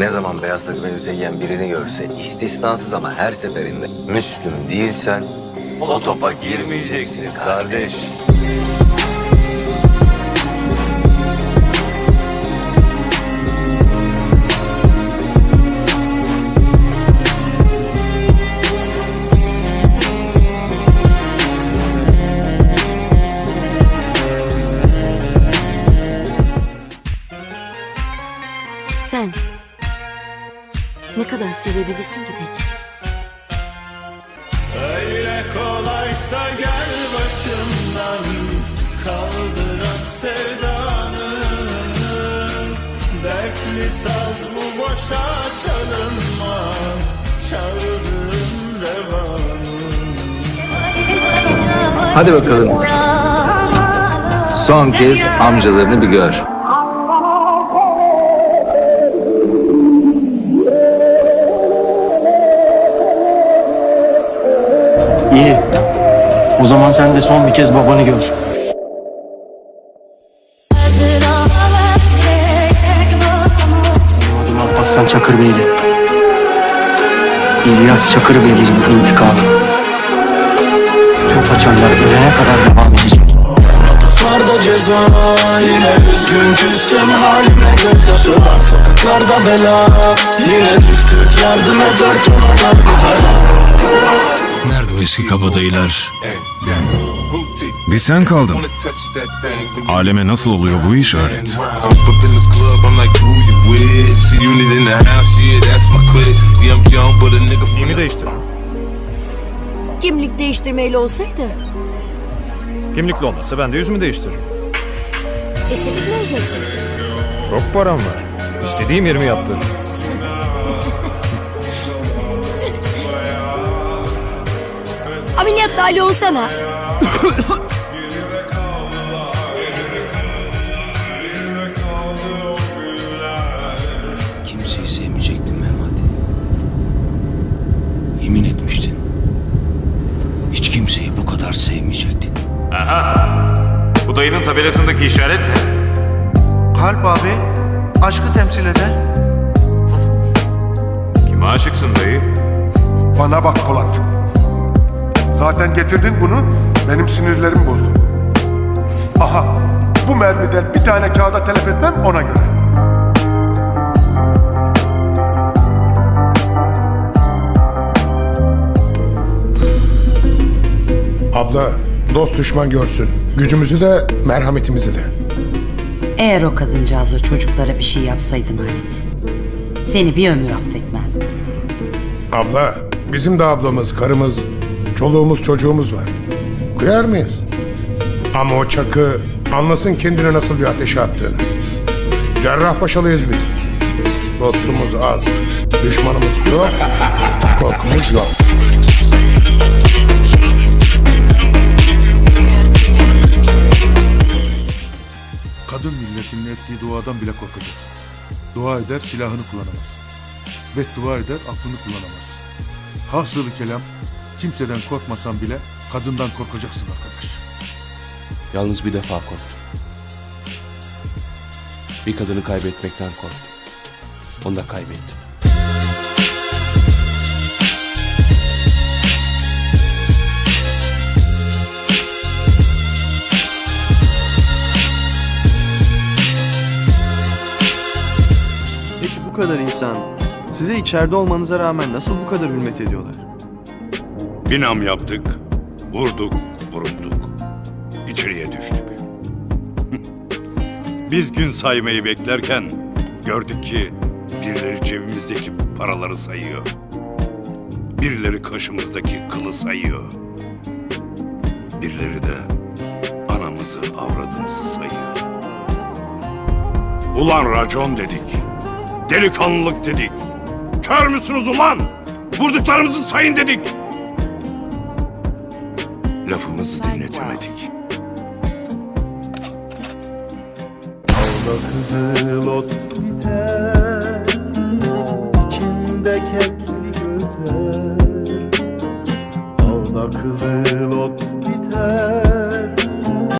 ne zaman beyaz takım elbise giyen birini görse istisnasız ama her seferinde Müslüm değilsen o topa girmeyeceksin kardeş. Sen ne kadar sevebilirsin ki beni? Öyle kolaysa gel başımdan kaldıran sevdanı Dertli saz bu boşa çalınmaz Çaldığın revanı Hadi bakalım. Son kez amcalarını bir gör. İyi. O zaman sen de son bir kez babanı gör. Adım Alparslan Çakırbeyli. İlyas Çakırbeyli'nin intikamı. Tüm façanlar ölene kadar devam edecek. Sokaklarda ceza Yine üzgün küstüm halime gözyaşı Sokaklarda bela Yine düştük yardım ederken onlar bize eski kabadayılar? Bir sen kaldın. Aleme nasıl oluyor bu iş öğret. Kimi değiştir? Kimlik değiştirmeyle olsaydı Kimlikli olmasa ben de yüzümü değiştiririm. estetik mi olacaksın? Çok param var. İstediğim yerimi yaptırırım. Ameliyat dahil olsana. Kimseyi sevmeyecektin Memati. Yemin etmiştin. Hiç kimseyi bu kadar sevmeyecektin. Bu dayının tabelasındaki işaret ne? Kalp abi aşkı temsil eder. Kime aşıksın dayı? Bana bak Polat. Zaten getirdin bunu, benim sinirlerim bozdun. Aha, bu mermiden bir tane kağıda telef etmem ona göre. Abla, dost düşman görsün. Gücümüzü de, merhametimizi de. Eğer o kadıncağıza çocuklara bir şey yapsaydın Halit. Seni bir ömür affetmezdim. Abla, bizim de ablamız, karımız, çoluğumuz, çocuğumuz var. Kıyar mıyız? Ama o çakı anlasın kendine nasıl bir ateşe attığını. Cerrahpaşalıyız biz. Dostumuz az, düşmanımız çok, korkumuz yok. Kadın milletinin ettiği duadan bile korkacaksın. Dua eder, silahını kullanamaz. Beddua eder, aklını kullanamaz. Hasılı kelam, kimseden korkmasan bile kadından korkacaksın arkadaş. Yalnız bir defa korktum. Bir kadını kaybetmekten korktum. Onu da kaybettim. Peki bu kadar insan size içeride olmanıza rağmen nasıl bu kadar hürmet ediyorlar? Binam yaptık, vurduk, vurulduk. İçeriye düştük. Biz gün saymayı beklerken gördük ki birileri cebimizdeki paraları sayıyor. Birileri kaşımızdaki kılı sayıyor. Birileri de anamızı, avradımızı sayıyor. Ulan racon dedik. Delikanlılık dedik. Kör müsünüz ulan? Vurduklarımızı sayın dedik. Lafımızı dinletemedik. Kızıl ot biter İçinde kekli göter Alda kızıl